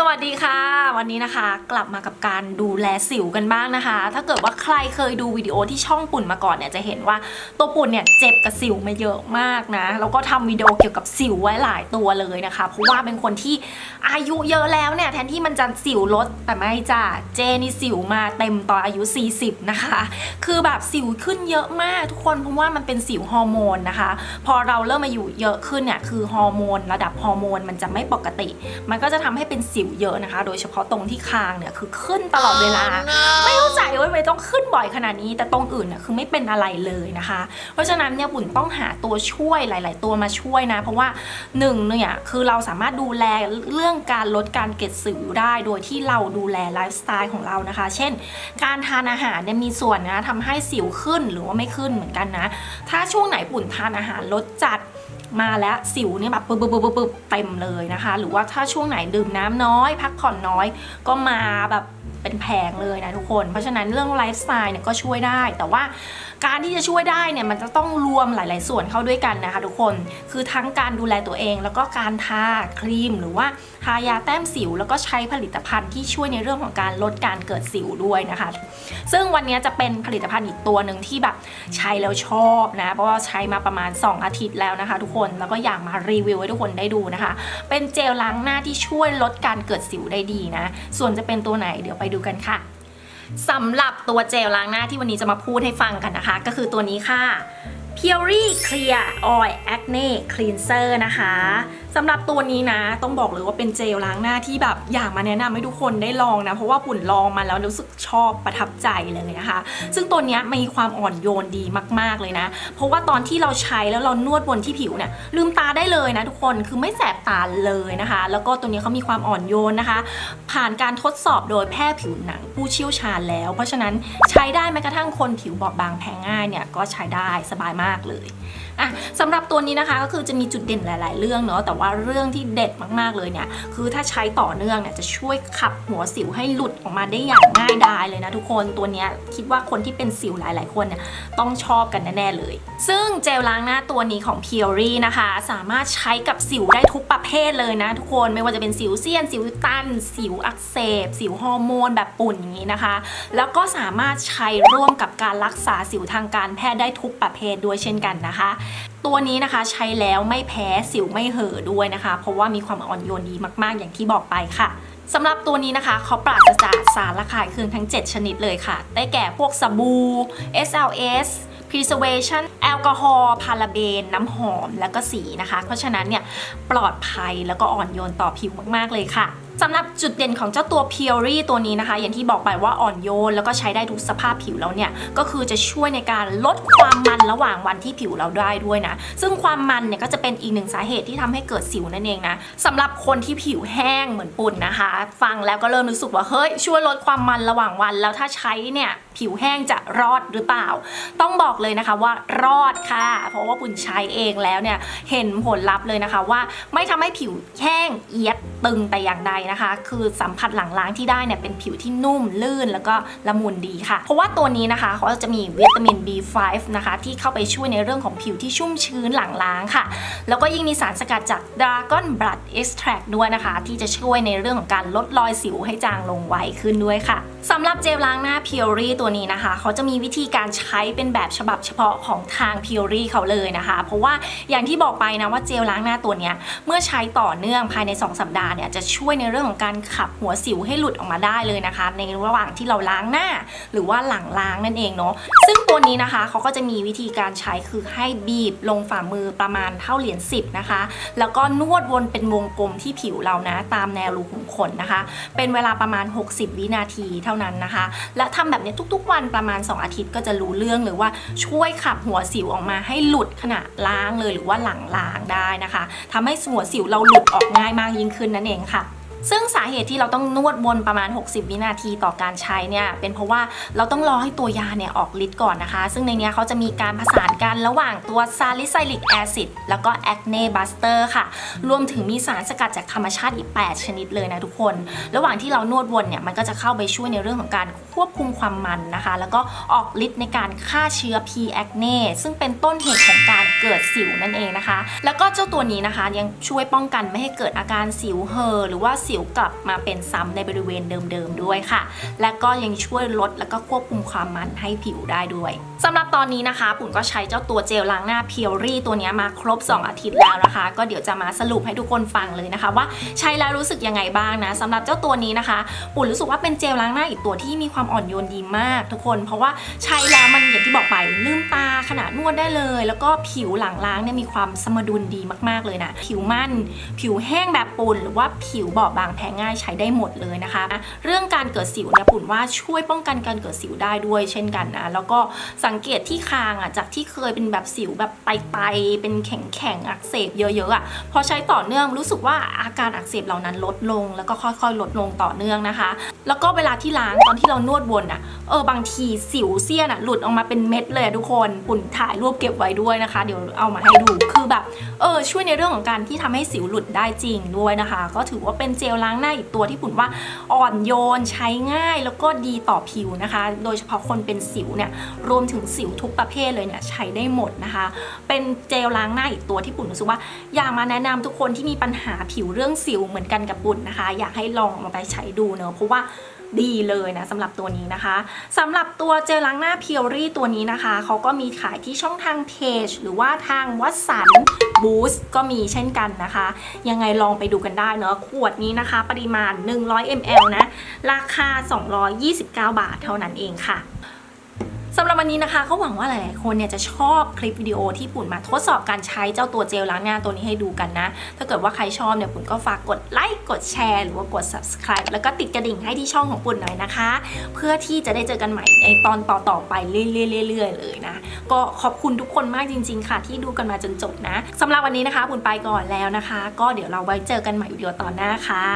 สวัสดีค่ะ วันนี้นะคะ กลับมากับการดูแลสิวกันบ้างนะคะ ถ้าเกิดว่าใครเคยดูวิดีโอที่ช่องปุ่นมาก่อนเนี่ยจะเห็นว่าตัวปุ่นเนี่ยเจ็บกับสิวมาเยอะมากนะแล้วก็ทำวิดีโอเกี่ยวกับสิวไว้หลายตัวเลยนะคะ เพราะว่าเป็นคนที่อายุเยอะแล้วเนี่ยแทนที่มันจะสิวลดแต่ไม่จ้ะเจนี่สิวมาเต็มตอนอายุ 40 นะคะ คือแบบสิวขึ้นเยอะมากทุกคนเพราะว่ามันเป็นสิวฮอร์โมนนะคะ พอเราเริ่มอายุเยอะขึ้นเนี่ยคือฮอร์โมนระดับฮอร์โมนมันจะไม่ปกติ มันก็จะทำให้เป็นสิวเยอะนะคะ โดยเฉพาะตรงที่คางเนี่ยคือขึ้นตลอดเวลา ไม่เข้าใจว่าทำไมต้องขึ้นบ่อยขนาดนี้ แต่ตรงอื่นเนี่ยคือไม่เป็นอะไรเลยนะคะ เพราะฉะนั้นเนี่ยบุญต้องหาตัวช่วยหลาย ๆ ตัวมาช่วยนะ เพราะว่าหนึ่งเนี่ยคือเราสามารถดูแลเรื่องการลดการเก็ดสิวได้ โดยที่เราดูแลไลฟ์สไตล์ของเรานะคะ เช่น การทานอาหารเนี่ยมีส่วนนะทำให้สิวขึ้นหรือว่าไม่ขึ้นเหมือนกันนะ ถ้าช่วงไหนปุ่นทานอาหารลดจัด มาแล้วสิวเนี่ยแบบปึ๊บปึ๊บปึ๊บปึ๊บเต็มเลยนะคะ หรือว่าถ้าช่วงไหนดื่มน้ำน้อย พักผ่อนน้อย ก็มาแบบเป็นแผงเลยนะทุกคน เพราะฉะนั้นเรื่องไลฟ์สไตล์เนี่ยก็ช่วยได้แต่ว่า การที่จะช่วยได้เนี่ยมันจะต้องรวมหลาย ๆ ส่วนเข้าด้วยกันนะคะ ทุกคนคือทั้งการดูแลตัวเอง แล้วก็การทาครีม หรือว่าทายาแต้มสิว แล้วก็ใช้ผลิตภัณฑ์ที่ช่วยในเรื่องของการลดการเกิดสิวด้วยนะคะ ซึ่งวันนี้จะเป็นผลิตภัณฑ์อีกตัวหนึ่งที่แบบใช้แล้วชอบนะเพราะว่าใช้มาประมาณ 2 อาทิตย์แล้วนะคะ ทุกคนแล้วก็อยากมารีวิวให้ทุกคนได้ดูนะคะ เป็นเจลล้างหน้าที่ช่วยลดการเกิดสิวได้ดีนะส่วนจะเป็นตัวไหนเดี๋ยวไปดูกันค่ะ สำหรับตัวเจลล้างหน้าที่วันนี้จะมาพูดให้ฟังกันนะคะ ก็คือตัวนี้ค่ะ p u r e Clear Oil Acne Cleanser นะคะสำหรับตัวนี้นะ ต้องบอกเลยว่าเป็นเจลล้างหน้าที่แบบอยากมาแนะนำให้ทุกคนได้ลองนะ เพราะว่าปุ่นลองมาแล้วรู้สึกชอบประทับใจเลยนะคะ ซึ่งตัวนี้มีความอ่อนโยนดีมาก ๆ เลยนะ เพราะว่าตอนที่เราใช้แล้วเรานวดบนที่ผิวเนี่ยลืมตาได้เลยนะทุกคนคือไม่แสบตาเลยนะคะ แล้วก็ตัวนี้เขามีความอ่อนโยนนะคะ ผ่านการทดสอบโดยแพทย์ผิวหนังผู้เชี่ยวชาญแล้ว เพราะฉะนั้นใช้ได้แม้กระทั่งคนผิวบอบบางแพ้ง่ายเนี่ยก็ใช้ได้สบายมากมากเลย อะสำหรับตัวนี้นะคะก็คือจะมีจุดเด่นหลาย ๆ เรื่องเนาะแต่ว่าเรื่องที่เด็ดมากๆเลยเนี่ยคือถ้าใช้ต่อเนื่องเนี่ยจะช่วยขับหัวสิวให้หลุดออกมาได้อย่างง่ายดายเลยนะทุกคนตัวนี้คิดว่าคนที่เป็นสิวหลาย ๆ คนเนี่ยต้องชอบกันแน่ ๆ เลย ซึ่งเจลล้างหน้าตัวนี้ของ p u r e นะคะ สามารถใช้กับสิวได้ทุกประเภทเลยนะทุกคนไม่ว่าจะเป็นสิวเซียน สิวตัน สิวอักเสบ สิวฮอร์โมนแบบปุ่นอย่างนี้นะคะ แล้วก็สามารถใช้ร่วมกับการรักษาสิวทางการแพทย์ได้ทุกประเภทด้วยเช่นกันนะคะตัวนี้นะคะใช้แล้วไม่แพ้สิวไม่เห่อด้วยนะคะ เพราะว่ามีความอ่อนโยนดีมาก ๆ อย่างที่บอกไปค่ะสำหรับตัวนี้นะคะเขาปราศจากสารละลายเครื่องทั้ง 7 ชนิดเลยค่ะ ได้แก่พวกสบู่ SLS preservation แอลกอฮอล์พาราเบน น้ำหอม แล้วก็สีนะคะ เพราะฉะนั้นเนี่ยปลอดภัยแล้วก็อ่อนโยนต่อผิวมาก ๆ เลยค่ะ สำหรับจุดเด่นของเจ้าตัว p u r e ตัวนี้นะคะ อย่างที่บอกไปว่าอ่อนโยน แล้วก็ใช้ได้ทุกสภาพผิวแล้วเนี่ย ก็คือจะช่วยในการลดความมันระหว่างวันที่ผิวเราได้ด้วยนะ ซึ่งความมันเนี่ยก็จะเป็นอีกหนึ่งสาเหตุที่ทำให้เกิดสิวนั่นเองนะสำหรับคนที่ผิวแห้งเหมือนปุ่นนะคะ ฟังแล้วก็เริ่มรู้สึกว่าเฮ้ยช่วยลดความมันระหว่างวัน แล้วถ้าใช้เนี่ยผิวแห้งจะรอดหรือเปล่า ต้องบอกเลยนะคะว่ารอดค่ะ เพราะว่าปุ่นใช้เองแล้วเนี่ยเห็นผลลัพธ์เลยนะคะว่าไม่ทำให้ผิวแห้งเอียดตึงแต่อย่างใดนะคะ คือสัมผัสหลังล้างที่ได้เนี่ยเป็นผิวที่นุ่มลื่นแล้วก็ละมุนดีค่ะ เพราะว่าตัวนี้นะคะเขาจะมีวิตามิน B5 นะคะ ที่เข้าไปช่วยในเรื่องของผิวที่ชุ่มชื้นหลังล้างค่ะ แล้วก็ยิ่งมีสารสกัดจาก Dragon Blood Extract ด้วยนะคะ ที่จะช่วยในเรื่องของการลดรอยสิวให้จางลงไวขึ้นด้วยค่ะสำหรับเจลล้างหน้า p u r e ตัวนี้นะคะเขาจะมีวิธีการใช้เป็นแบบฉบับเฉพาะของทาง p u r e เขาเลยนะคะ เพราะว่าอย่างที่บอกไปนะว่าเจลล้างหน้าตัวนี้เมื่อใช้ต่อเนื่องภายใน 2 สัปดาห์เนี่ยจะช่วยในเรื่องื่องของการขับหัวสิวให้หลุดออกมาได้เลยนะคะ ในระหว่างที่เราล้างหน้า หรือว่าหลังล้างนั่นเองเนาะซึ่งตัวนี้นะคะเขาก็จะมีวิธีการใช้คือให้บีบลงฝ่ามือประมาณเท่าเหรียญ10นะคะ แล้วก็นวดวนเป็นวงกลมที่ผิวเรานะ ตามแนวรูขุมขนนะคะ เป็นเวลาประมาณ 60 วินาทีเท่านั้นนะคะ และทำแบบนี้ทุกๆ วันประมาณ 2 อาทิตย์ก็จะรู้เรื่องหรือว่าช่วยขับหัวสิวออกมาให้หลุดขณะล้างเลยหรือว่าหลังล้างได้นะคะทำให้หัวสิวเราหลุดออกง่ายมากยิ่งขึ้นนั่นเองค่ะ ซึ่งสาเหตุที่เราต้องนวดวนประมาณ 60 วินาทีต่อการใช้เนี่ยเป็นเพราะว่าเราต้องรอให้ตัวยาเนี่ยออกฤทธิ์ก่อนนะคะ ซึ่งในนี้เขาจะมีการผสานกันระหว่างตัวซาลิไซลิกแอซิดแล้วก็แอคเนบัสเตอร์ค่ะ รวมถึงมีสารสกัดจากธรรมชาติอีก 8 ชนิดเลยนะทุกคน ระหว่างที่เรานวดวนเนี่ยมันก็จะเข้าไปช่วยในเรื่องของการควบคุมความมันนะคะ แล้วก็ออกฤทธิ์ในการฆ่าเชื้อ P. acne ซึ่งเป็นต้นเหตุของการเกิดสิวนั่นเองนะคะ แล้วก็เจ้าตัวนี้นะคะยังช่วยป้องกันไม่ให้เกิดอาการสิวเห่อหรือว่าสสิวกลับมาเป็นซ้ำในบริเวณเดิมๆด้วยค่ะ และก็ยังช่วยลดแล้วก็ควบคุมความมันให้ผิวได้ด้วย สำหรับตอนนี้นะคะ ปุ่นก็ใช้เจ้าตัวเจลล้างหน้าเพียวรี่ตัวนี้มาครบ 2 อาทิตย์แล้วนะคะ ก็เดี๋ยวจะมาสรุปให้ทุกคนฟังเลยนะคะ ว่าใช้แล้วรู้สึกยังไงบ้างนะสำหรับเจ้าตัวนี้นะคะ ปุ่นรู้สึกว่าเป็นเจลล้างหน้าอีกตัวที่มีความอ่อนโยนดีมาก ทุกคน เพราะว่าใช้แล้วมันอย่างที่บอกไปลืมตาขณะนวดได้เลย แล้วก็ผิวหลังล้างเนี่ยมีความสมดุลดีมากๆเลยนะผิวมันผิวแห้งแบบปุ่นหรือว่าผิวบอบบางแพ้ง่ายใช้ได้หมดเลยนะคะ เรื่องการเกิดสิวเนี่ยปุ่นว่าช่วยป้องกันการเกิดสิวได้ด้วย เช่นกันนะแล้วก็สังเกตที่คางอะจากที่เคยเป็นแบบสิวแบบไตๆเป็นแข็งๆอักเสบเยอะๆอะพอใช้ต่อเนื่องรู้สึกว่าอาการอักเสบเหล่านั้นลดลง แล้วก็ค่อยๆ ลดลงต่อเนื่องนะคะ แล้วก็เวลาที่ล้างตอนที่เรานวดวนอะเออบางทีสิวเสี้ยนอะหลุดออกมาเป็นเม็ดเลยทุกคนปุ่นถ่ายรูปเก็บไว้ด้วยนะคะ เดี๋ยวเอามาให้ดูคือแบบเออช่วยในเรื่องของการที่ทำให้สิวหลุดได้จริงด้วยนะคะ ก็ถือว่าเป็นเจลล้างหน้าอีกตัวที่ปุ่นว่าอ่อนโยนใช้ง่ายแล้วก็ดีต่อผิวนะคะ โดยเฉพาะคนเป็นสิวเนี่ยรวมถึงสิวทุกประเภทเลยเนี่ยใช้ได้หมดนะคะ เป็นเจลล้างหน้าอีกตัวที่ปุ่นรู้สึกว่าอยากมาแนะนำทุกคนที่มีปัญหาผิวเรื่องสิวเหมือนกันกับปุ่นนะคะ อยากให้ลองมาไปใช้ดูเนอะเพราะว่าดีเลยนะสำหรับตัวนี้นะคะสำหรับตัวเจลล้างหน้าเพียวรี่ตัวนี้นะคะเขาก็มีขายที่ช่องทางเพจ หรือว่าทางวัสันบูสก็มีเช่นกันนะคะ ยังไงลองไปดูกันได้เนอะขวดนี้นะคะ ปริมาณ 100 ml นะ ราคา 229 บาทเท่านั้นเองค่ะ สำหรับวันนี้นะคะก็หวังว่าหลาย ๆ คนเนี่ยจะชอบคลิปวิดีโอที่ปุ่นมาทดสอบการใช้เจ้าตัวเจลล้างหน้าตัวนี้ให้ดูกันนะ ถ้าเกิดว่าใครชอบเนี่ยปุ่นก็ฝากกดไลค์กดแชร์หรือว่ากด subscribe แล้วก็ติดกระดิ่งให้ที่ช่องของปุ่นหน่อยนะคะ เพื่อที่จะได้เจอกันใหม่ในตอนต่อ ๆ ไปเรื่อยๆๆเลยนะ ก็ขอบคุณทุกคนมากจริง ๆ ค่ะ ที่ดูกันมาจนจบนะสำหรับวันนี้นะคะปุ่นไปก่อนแล้วนะคะ ก็เดี๋ยวเราไว้เจอกันใหม่วิดีโอตอนหน้าค่ะ